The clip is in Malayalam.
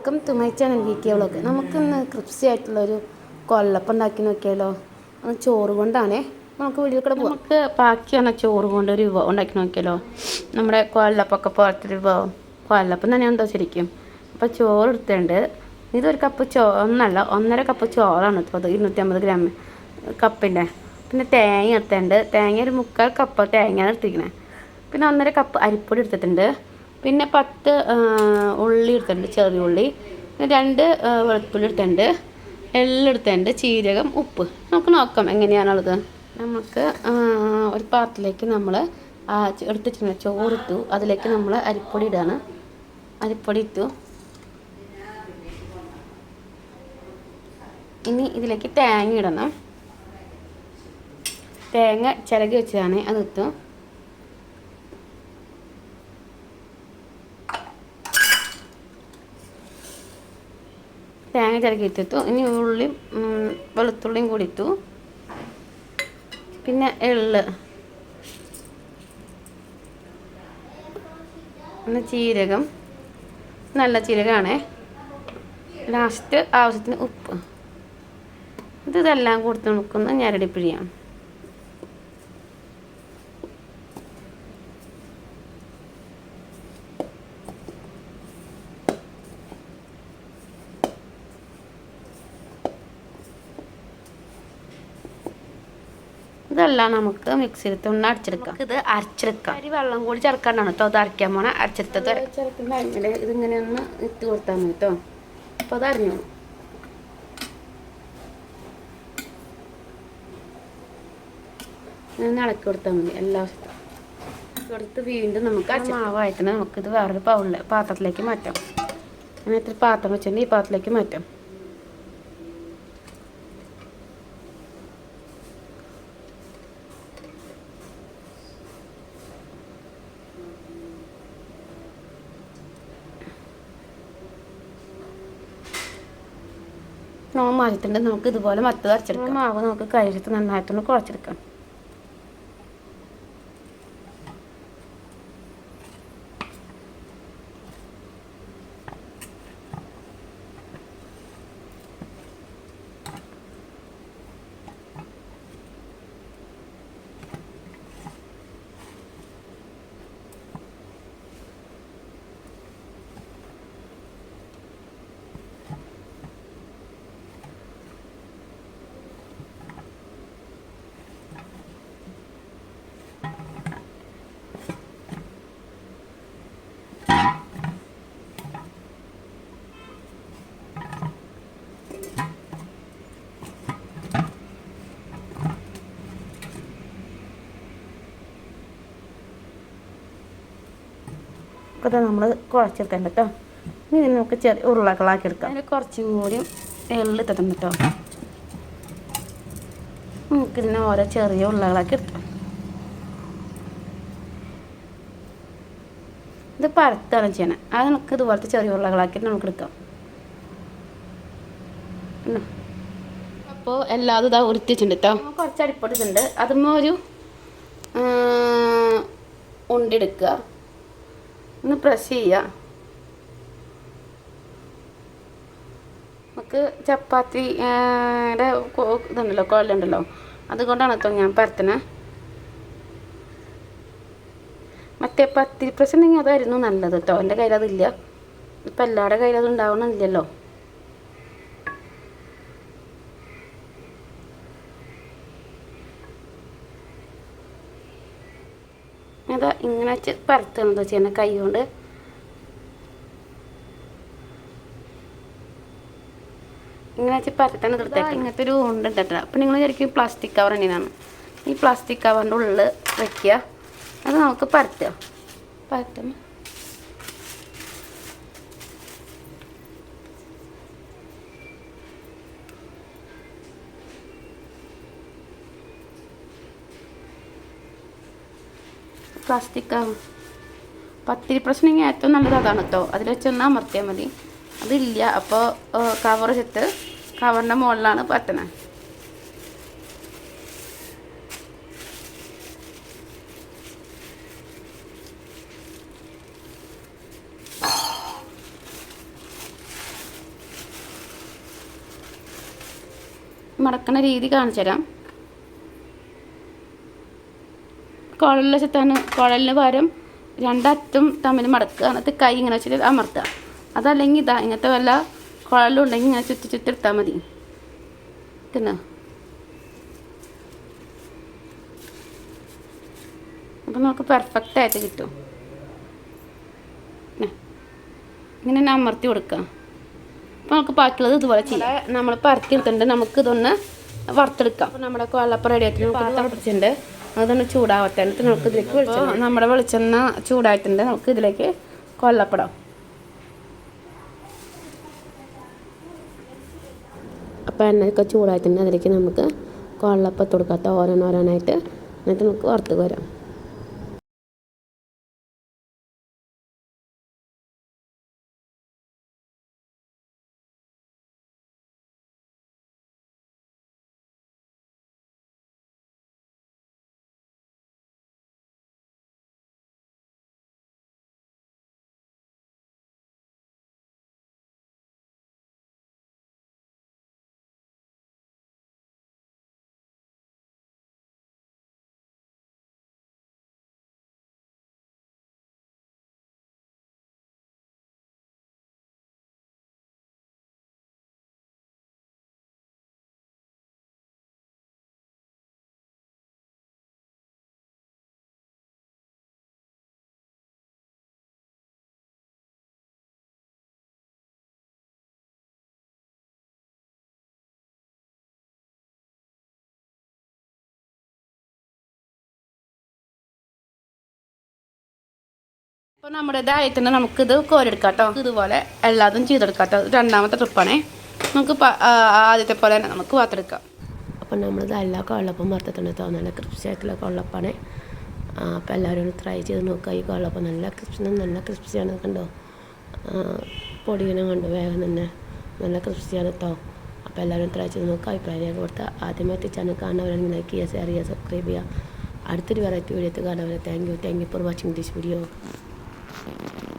Welcome to my channel V K vlog. നമുക്കിന്ന് ക്രിപ്സി ആയിട്ടുള്ളൊരു കൊല്ലപ്പം ഉണ്ടാക്കി നോക്കിയാലോ ചോറ് കൊണ്ടാണേ. നമുക്ക് വീട്ടിൽ കൂടെ നമുക്ക് ബാക്കിയാണ് ചോറ് കൊണ്ട് ഒരു വിഭവം ഉണ്ടാക്കി നോക്കിയാലോ നമ്മുടെ കൊല്ലപ്പൊക്കെ പോലത്തെ ഒരു വിഭവം. കൊല്ലപ്പം തന്നെ ഉണ്ടോ ശരിക്കും? അപ്പോൾ ചോറ് എടുത്തിട്ടുണ്ട്. ഇതൊരു കപ്പ് ചോ ഒന്നല്ല ഒന്നര കപ്പ് ചോറാണ് ഇപ്പോൾ അത് ഇരുന്നൂറ്റമ്പത് ഗ്രാം കപ്പിന്റെ. പിന്നെ തേങ്ങ എടുത്തിട്ടുണ്ട്. തേങ്ങ ഒരു മുക്കാൽ കപ്പ് തേങ്ങയാണ് എടുത്തിരിക്കുന്നത് പിന്നെ ഒന്നര കപ്പ് അരിപ്പൊടി എടുത്തിട്ടുണ്ട്. പിന്നെ പത്ത് ഉള്ളി എടുത്തിട്ടുണ്ട് ചെറിയ ഉള്ളി. രണ്ട് വെളുത്തുള്ളി എടുത്തിട്ടുണ്ട്. എള്ള് എടുത്തിട്ടുണ്ട് ചീരകം ഉപ്പ്. നമുക്ക് നോക്കാം എങ്ങനെയാണുള്ളത്. നമുക്ക് ഒരു പാത്രത്തിലേക്ക് നമ്മൾ എടുത്തിട്ടുണ്ട് ചോറിട്ടു അതിലേക്ക് നമ്മൾ അരിപ്പൊടി ഇടാണ്. അരിപ്പൊടി ഇട്ടു. ഇനി ഇതിലേക്ക് തേങ്ങ ഇടണം. തേങ്ങ ചിരകി വെച്ചതാണ് അത് ഇട്ടു. തേങ്ങ ചിരക്കി ഇട്ടിട്ടു. ഇനി ഉള്ളിയും വെളുത്തുള്ളിയും കൂടി ഇട്ടു. പിന്നെ എള്ള്. പിന്നെ ചീരകം നല്ല ജീരകമാണേ. ലാസ്റ്റ് ആവശ്യത്തിന് ഉപ്പ്. ഇത് ഇതെല്ലാം കൊടുത്ത് നമുക്കൊന്ന് ഞരടിപ്പിഴിയാം ഇതെല്ലാം നമുക്ക് മിക്സിയിൽ തുണ്ണ അടിച്ചെടുക്കാം. ഇത് അരച്ചെടുക്കാം. അരി വെള്ളം കൂടി ചേർക്കാണ്ടാണ് കേട്ടോ അത് അരയ്ക്കാൻ പോണ. അരച്ചെടുത്തത് ചേർക്കുന്ന അരിഞ്ഞിട്ട് ഇതിങ്ങനെ ഒന്ന് ഇട്ട് കൊടുത്താൽ മതി കേട്ടോ. അപ്പോൾ അത് അരിഞ്ഞു. ഇങ്ങനെ ഇളക്കി കൊടുത്താൽ മതി എല്ലാ വശത്തും. കൊടുത്ത് വീണ്ടും നമുക്ക് മാവായിട്ട് നമുക്കിത് വേറൊരു പൗളിൽ പാത്രത്തിലേക്ക് മാറ്റാം. അങ്ങനെ ഇത്ര പാത്രം വെച്ചിട്ടുണ്ടെങ്കിൽ ഈ പാത്രത്തിലേക്ക് മാറ്റാം. നമ്മൾ മാറ്റിട്ടുണ്ട് നമുക്ക് ഇതുപോലെ മറ്റത് അരച്ചെടുക്കാം മാവ് നമുക്ക് കഴിച്ചിട്ട് നന്നായിട്ടൊന്ന് കുഴച്ചെടുക്കാം. അപ്പോൾ നമ്മൾ കുഴച്ചെടുക്കണ്ട കേട്ടോ. ഇനി നമുക്ക് ചെറിയ ഉരുളകളാക്കി എടുക്കാം അതിന് കുറച്ചും കൂടി എള്ളി തട്ടും കേട്ടോ. നമുക്കിതിനെ ഓരോ ചെറിയ ഉരുളകളാക്കി എടുക്കാം. ഇത് പരത്താണ് ചെയ്യണം. അത് നമുക്ക് ഇതുപോലത്തെ ചെറിയ ഉരുളകളാക്കിയിട്ട് നമുക്ക് എടുക്കാം. അപ്പോൾ എല്ലാതും ഇതാ ഉരുത്തിച്ചിട്ടുണ്ട് കേട്ടോ കുറച്ച് അരിപ്പൊടി ഇതുണ്ട് അതുമ്പോൾ ഒരു ആ, ഉണ്ടി എടുക്കുക ഒന്ന് പ്രസ് ചെയ്യുക. നമുക്ക് ചപ്പാത്തിയുടെ ഇതുണ്ടല്ലോ കുഴലുണ്ടല്ലോ. അതുകൊണ്ടാണ് കേട്ടോ ഞാൻ പരത്തണേ. മറ്റേ പത്തിരി പ്രശ്നം അതായിരുന്നു നല്ലത് കേട്ടോ എന്റെ കയ്യിൽ അതില്ല. ഇപ്പം എല്ലാവരുടെ കയ്യിൽ അത് ഉണ്ടാവണമില്ലല്ലോ. അതാ ഇങ്ങനെ വെച്ച് പരത്തുന്നത് ചെയ്യുന്ന കൈ കൊണ്ട്. ഇങ്ങനെ വെച്ച് പരത്തണം തീർത്തേക്ക് ഇങ്ങനത്തെ ഒരു ഉണ്ട് കേട്ടോ. അപ്പം നിങ്ങൾ ശരിക്കും പ്ലാസ്റ്റിക് കവർ തന്നെയാണ്. ഈ പ്ലാസ്റ്റിക് കവറിന്റെ ഉള്ളിൽ വയ്ക്കുക അത് നമുക്ക് പരത്തുക. പരത്തുമ്പോൾ പ്ലാസ്റ്റിക് പത്തിരി പ്രശ്നം ഏറ്റവും നല്ലത് അതാണ് കേട്ടോ അതിൽ വെച്ചൊന്ന് അമർത്തിയാൽ മതി. അതില്ല. അപ്പോൾ കവർ ചെത്ത് കവറിന്റെ മുകളിലാണ് പറ്റണത് മടക്കണ രീതി കാണിച്ചു തരാം. കുഴലിൽ വെച്ചിട്ടാണ് കുഴലിന് പകരം രണ്ടറ്റും തമ്മിൽ മടക്കുക. എന്നിട്ട് കൈ ഇങ്ങനെ വെച്ചിട്ട് അമർത്തുക. അതല്ലെങ്കിൽ ഇതാ ഇങ്ങനത്തെ വല്ല കുഴലും ഉണ്ടെങ്കിൽ ഇങ്ങനെ ചുറ്റി ചുറ്റി എടുത്താൽ മതി. പിന്നെ അപ്പം നമുക്ക് പെർഫെക്റ്റ് ആയിട്ട് കിട്ടും. ഇങ്ങനെ അമർത്തി കൊടുക്കാം. അപ്പോൾ നമുക്ക് ബാക്കിയുള്ളത് ഇതുപോലെ ചെയ്യാം. നമ്മൾ പരത്തിയെടുത്തിട്ടുണ്ട് നമുക്ക് ഇതൊന്ന് വറുത്തെടുക്കാം. അപ്പോൾ നമ്മുടെ കൊള്ളപ്പ റെഡി ആക്കി പാത്രം പിടിച്ചിട്ടുണ്ട് അതൊന്ന് ചൂടാവട്ടെ. നമുക്ക് ഇതിലേക്ക് വെളിച്ചെണ്ണ നമ്മുടെ വെളിച്ചെണ്ണ ചൂടായിട്ടുണ്ട്. നമുക്ക് ഇതിലേക്ക് കൊല്ലപ്പെടാം അപ്പോൾ എണ്ണയൊക്കെ ചൂടായിട്ടുണ്ട്. അതിലേക്ക് നമുക്ക് കൊള്ളപ്പത്ത് കൊടുക്കാത്ത ഓരോന്നോരോന്നായിട്ട്. എന്നിട്ട് നമുക്ക് വറുത്ത് വരാം അപ്പോൾ നമ്മുടെ ഇതായിട്ടുണ്ട് നമുക്കിത് കോരെടുക്കാം കേട്ടോ ഇതുപോലെ എല്ലാതും ചെയ്തെടുക്കാം കേട്ടോ രണ്ടാമത്തെ ട്രിപ്പാണേ. നമുക്ക് ആദ്യത്തെ പോലെ തന്നെ നമുക്ക് വാർത്തെടുക്കാം. അപ്പോൾ നമ്മളിത് എല്ലാ കൊള്ളപ്പം വറുത്തിട്ടുണ്ട് കേട്ടോ. നല്ല ക്രിസ്പി കൊള്ളപ്പാണേ. അപ്പോൾ എല്ലാവരും ഒന്ന് ട്രൈ ചെയ്ത് നോക്കുക ഈ കൊള്ളപ്പം നല്ല ക്രിസ്പി നല്ല ക്രിസ്പിയാണ് കണ്ടോ? പൊടിയിനും കണ്ടു? വേഗം തന്നെ നല്ല ക്രിസ്പിയാണ് കേട്ടോ. അപ്പോൾ എല്ലാവരും ട്രൈ ചെയ്ത് നോക്കുക അഭിപ്രായം കൊടുത്ത് ആദ്യമായിട്ട് ചാനൽ കാണുന്നവരാണെങ്കിൽ ലൈക്ക് ചെയ്യുക ഷെയർ ചെയ്യുക സബ്സ്ക്രൈബ് ചെയ്യുക. അടുത്തൊരു വെറൈറ്റി വീഡിയോ കാണാൻ thank you thank you for watching this video Thank you.